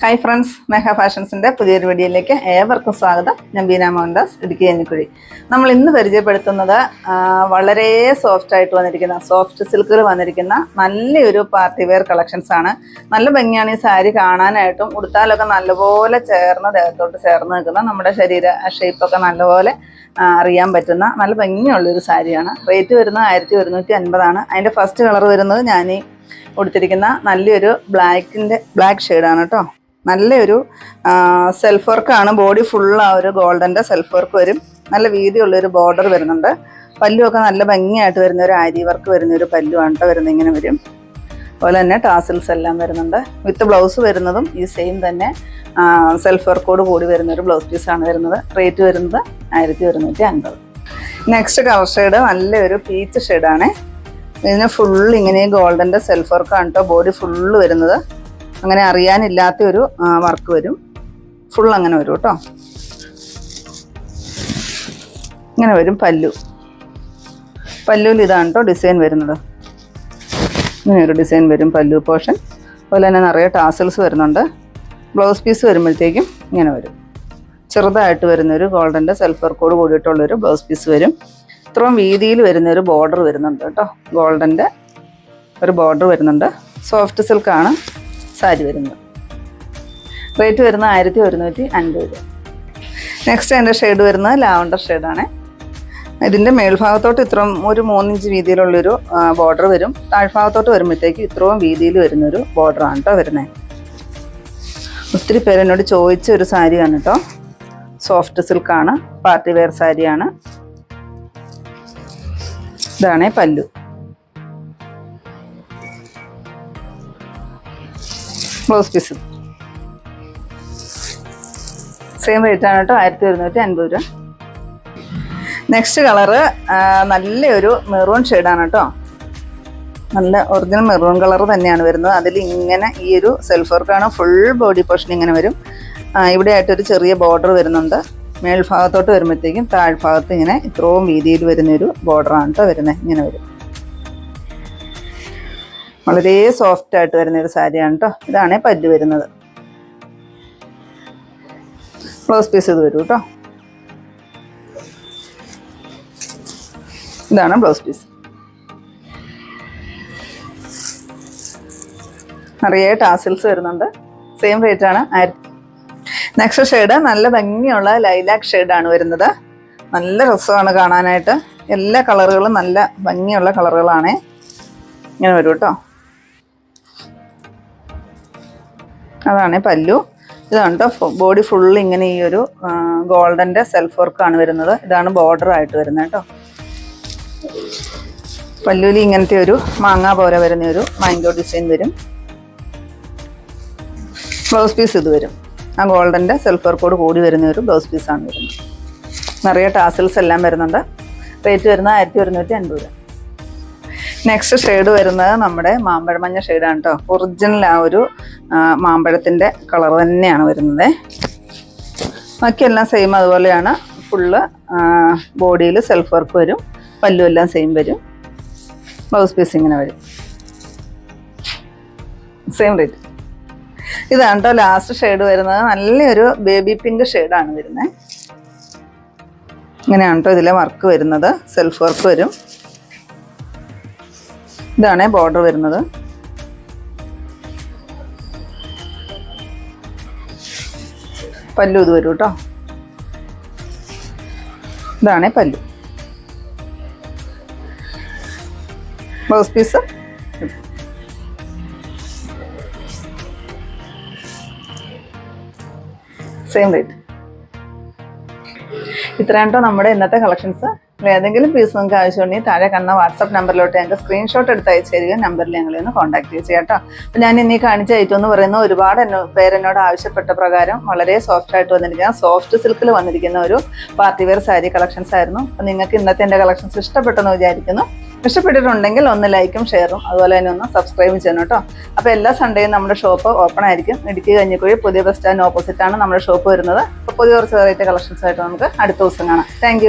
Hi friends മെഹ ഫാഷൻസിന്റെ പുതിയൊരു വീഡിയോയിലേക്ക് ഏവർക്കും സ്വാഗതം. ഞാൻ ബീന മോഹൻദാസ് ഇടുക്കി എന്നിക്കുഴി നമ്മൾ ഇന്ന് പരിചയപ്പെടുത്തുന്നത് വളരെ സോഫ്റ്റ് ആയിട്ട് വന്നിരിക്കുന്ന സോഫ്റ്റ് സിൽക്കിൽ വന്നിരിക്കുന്ന നല്ലൊരു പാർട്ടി വെയർ കളക്ഷൻസ് ആണ്. നല്ല ഭംഗിയാണ് ഈ സാരി കാണാനായിട്ടും ഉടുത്താലൊക്കെ നല്ലപോലെ ചേർന്ന് ദേഹത്തോട്ട് ചേർന്ന് നിൽക്കുന്ന നമ്മുടെ ശരീര ഷേപ്പൊക്കെ നല്ലപോലെ അറിയാൻ പറ്റുന്ന നല്ല ഭംഗിയുള്ളൊരു സാരിയാണ്. റേറ്റ് വരുന്നത് ആയിരത്തി ഒരുന്നൂറ്റി അൻപതാണ് അതിന്റെ ഫസ്റ്റ് കളർ വരുന്നത് ഞാൻ കൊടുത്തിരിക്കുന്ന നല്ലൊരു ബ്ലാക്കിന്റെ ബ്ലാക്ക് ഷെയ്ഡാണ് കേട്ടോ. നല്ലൊരു സെൽഫ് വർക്കാണ് ബോഡി ഫുൾ ആ ഒരു ഗോൾഡന്റെ സെൽഫ് വർക്ക് വരും. നല്ല വീതിയുള്ളൊരു ബോർഡർ വരുന്നുണ്ട്. പല്ലുമൊക്കെ നല്ല ഭംഗിയായിട്ട് വരുന്ന ഒരു ആരി വർക്ക് വരുന്ന ഒരു പല്ലുമാണ് കേട്ടോ വരുന്നത് ഇങ്ങനെ വരും. അതുപോലെ തന്നെ ടാസിൽസ് എല്ലാം വരുന്നുണ്ട്. വിത്ത് ബ്ലൗസ് വരുന്നതും ഈ സെയിം തന്നെ. സെൽഫ് വർക്കോട് കൂടി വരുന്ന ഒരു ബ്ലൗസ് പീസാണ് വരുന്നത്. റേറ്റ് വരുന്നത് ആയിരത്തി ഒരുന്നൂറ്റി അൻപത് നെക്സ്റ്റ് കളർ ഷെയ്ഡ് നല്ലൊരു പീച്ച് ഷെയ്ഡാണ് ഇതിന് ഫുള്ള് ഇങ്ങനെ ഗോൾഡന്റെ സെൽഫ് വർക്കാണ് കേട്ടോ ബോഡി ഫുള്ള് വരുന്നത്. അങ്ങനെ അറിയാനില്ലാത്ത ഒരു വർക്ക് വരും. ഫുൾ അങ്ങനെ വരും കേട്ടോ. ഇങ്ങനെ വരും പല്ലു. പല്ലുവിൽ ഇതാണ് കേട്ടോ ഡിസൈൻ വരുന്നത്. ഇങ്ങനെ ഒരു ഡിസൈൻ വരും പല്ലു പോർഷൻ അതുപോലെ തന്നെ നിറയെ ടാസൽസ് വരുന്നുണ്ട്. ബ്ലൗസ് പീസ് വരുമ്പോഴത്തേക്കും ഇങ്ങനെ വരും. ചെറുതായിട്ട് വരുന്നൊരു ഗോൾഡന്റെ സെൽഫ് വർക്കോട് കൂടിയിട്ടുള്ളൊരു ബ്ലൗസ് പീസ് വരും. ഇത്രയും വീതിയിൽ വരുന്നൊരു ബോർഡർ വരുന്നുണ്ട് കേട്ടോ ഗോൾഡന്റെ ഒരു ബോർഡർ വരുന്നുണ്ട്. സോഫ്റ്റ് സിൽക്കാണ് സാരി വരുന്നത് റേറ്റ് വരുന്നത് ആയിരത്തി ഒരുന്നൂറ്റി അൻപത്. നെക്സ്റ്റ് എന്റെ ഷെയ്ഡ് വരുന്നത് ലാവണ്ടർ ഷെയ്ഡാണ് ഇതിന്റെ മേൽഭാഗത്തോട്ട് ഇത്രയും ഒരു മൂന്നിഞ്ച് വീതിയിലുള്ളൊരു ബോർഡർ വരും. താഴ്ഭാഗത്തോട്ട് വരുമ്പോഴത്തേക്ക് ഇത്രയും വീതിയിൽ വരുന്നൊരു ബോർഡറാണ് കേട്ടോ വരുന്നത് ഒത്തിരി പേര് എന്നോട് ചോദിച്ച ഒരു സാരിയാണ് കേട്ടോ സോഫ്റ്റ് സിൽക്കാണ് പാർട്ടി വെയർ സാരിയാണ്. ഇതാണേ പല്ലു. ബ്ലൗസ് പീസ് സെയിം റേറ്റ് ആണ് കേട്ടോ ആയിരത്തി ഒരുന്നൂറ്റി അൻപത് രൂപ നെക്സ്റ്റ് കളറ് നല്ലൊരു മെറൂൺ ഷെയ്ഡാണ് കേട്ടോ. നല്ല ഒറിജിനൽ മെറൂൺ കളർ തന്നെയാണ് വരുന്നത്. അതിൽ ഇങ്ങനെ ഈ ഒരു സെൽഫ് വർക്കാണ് ഫുൾ ബോഡി പോർഷൻ ഇങ്ങനെ വരും. ഇവിടെ ആയിട്ടൊരു ചെറിയ ബോർഡർ വരുന്നുണ്ട്. മേൽഭാഗത്തോട്ട് വരുമ്പോഴത്തേക്കും താഴ്ഭാഗത്ത് ഇങ്ങനെ ഇത്രയും വീതിയിൽ വരുന്നൊരു ബോർഡറാണ് കേട്ടോ വരുന്നത്. ഇങ്ങനെ വരും. വളരെ സോഫ്റ്റ് ആയിട്ട് വരുന്ന ഒരു സാരിയാണ് കേട്ടോ ഇതാണ് പല്ല് വരുന്നത്. ക്ലോസ് പീസ് ഇത് വരും കേട്ടോ ഇതാണ് ബ്ലൗസ് പീസ് നിറയെ ടാസിൽസ് വരുന്നുണ്ട്. സെയിം റേറ്റ് ആണ്. ആയിരത്തി നെക്സ്റ്റ് ഷെയ്ഡ് നല്ല ഭംഗിയുള്ള ലൈലാക്ക് ഷെയ്ഡാണ് വരുന്നത്. നല്ല രസമാണ് കാണാനായിട്ട്. എല്ലാ കളറുകളും നല്ല ഭംഗിയുള്ള കളറുകളാണേ ഇങ്ങനെ വരും കേട്ടോ അതാണ് പല്ലു. ഇതാണ് കേട്ടോ ബോഡി ഫുള്ള് ഇങ്ങനെ ഈ ഒരു ഗോൾഡന്റെ സെൽഫ് വർക്കാണ് വരുന്നത്. ഇതാണ് ബോർഡർ ആയിട്ട് വരുന്നത് കേട്ടോ. പല്ലുവിൽ ഇങ്ങനത്തെ ഒരു മാങ്ങാ പോലെ വരുന്ന ഒരു മാങ്കോ ഡിസൈൻ വരും. ബ്ലൗസ് പീസ് ഇത് വരും. ആ ഗോൾഡന്റെ സെൽഫ് വർക്കോട് കൂടി വരുന്ന ഒരു ബ്ലൗസ് പീസാണ് വരുന്നത്. നിറയെ ടാസൽസ് എല്ലാം വരുന്നുണ്ട്. റേറ്റ് വരുന്നത് ആയിരത്തി ഒരുന്നൂറ്റി അൻപത് രൂപ. നെക്സ്റ്റ് ഷെയ്ഡ് വരുന്നത് നമ്മുടെ മാമ്പഴമഞ്ഞ ഷെയ്ഡാണ് കേട്ടോ. ഒറിജിനൽ ആ ഒരു മാമ്പഴത്തിന്റെ കളർ തന്നെയാണ് വരുന്നത്. ബാക്കിയെല്ലാം സെയിം അതുപോലെയാണ്. ഫുള്ള് ബോഡിയിൽ സെൽഫ് വർക്ക് വരും. പല്ലും എല്ലാം സെയിം വരും. ബ്ലൗസ് പീസ് ഇങ്ങനെ വരും. സെയിം റേറ്റ് ഇതാണ് കേട്ടോ ലാസ്റ്റ് ഷെയ്ഡ് വരുന്നത്. നല്ലൊരു ബേബി പിങ്ക് ഷെയ്ഡാണ് വരുന്നത്. ഇങ്ങനെയാണ് കേട്ടോ ഇതിലെ വർക്ക് വരുന്നത്. സെൽഫ് വർക്ക് വരും. ഇതാണ് ബോർഡർ വരുന്നത്. പല്ലു ഇത് വരും കേട്ടോ ഇതാണ് പല്ലു. ബ്ലൗസ് പീസ് സെയിം റേറ്റ് ഇത്രയാണ് കേട്ടോ നമ്മുടെ ഇന്നത്തെ കളക്ഷൻസ് ഏതെങ്കിലും പീസ് നിങ്ങൾക്ക് ആവശ്യമുണ്ടെങ്കിൽ താഴെ കാണുന്ന വാട്സപ്പ് നമ്പറിലോട്ട് ഞങ്ങൾക്ക് സ്ക്രീൻഷോട്ട് എടുത്ത് അയച്ചു തരിക. നമ്പറിൽ ഞങ്ങളെ ഒന്ന് കോൺടാക്ട് ചെയ്യുക കേട്ടോ. അപ്പോൾ ഞാൻ ഇനി കാണിച്ച ഐറ്റം എന്ന് പറയുന്ന ഒരുപാട് എന്നോ പേരെന്നോട് ആവശ്യപ്പെട്ട പ്രകാരം വളരെ സോഫ്റ്റ് ആയിട്ട് വന്നിരിക്കുന്ന സോഫ്റ്റ് സിൽക്കിൽ വന്നിരിക്കുന്ന ഒരു പാർട്ടി വെയർ സാരി കളക്ഷൻസ് ആയിരുന്നു. അപ്പോൾ നിങ്ങൾക്ക് ഇന്നത്തെ എന്റെ കളക്ഷൻസ് ഇഷ്ടപ്പെട്ടെന്ന് വിചാരിക്കുന്നു. ഇഷ്ടപ്പെട്ടിട്ടുണ്ടെങ്കിൽ ഒന്ന് ലൈക്കും ഷെയറും അതുപോലെ തന്നെ ഒന്ന് സബ്സ്ക്രൈബ് ചെയ്യണം കേട്ടോ. അപ്പോൾ എല്ലാ സൺഡേയും നമ്മുടെ ഷോപ്പ് ഓപ്പൺ ആയിരിക്കും. ഇടുക്കി കഞ്ഞിക്കുഴി പുതിയ ബസ് സ്റ്റാൻഡ് ഓപ്പോസിറ്റാണ് നമ്മുടെ ഷോപ്പ് വരുന്നത്. അപ്പോൾ പുതിയ കുറച്ച് വെറൈറ്റി കളക്ഷൻസ് ആയിട്ട് നമുക്ക് അടുത്ത ദിവസം കാണാം. താങ്ക്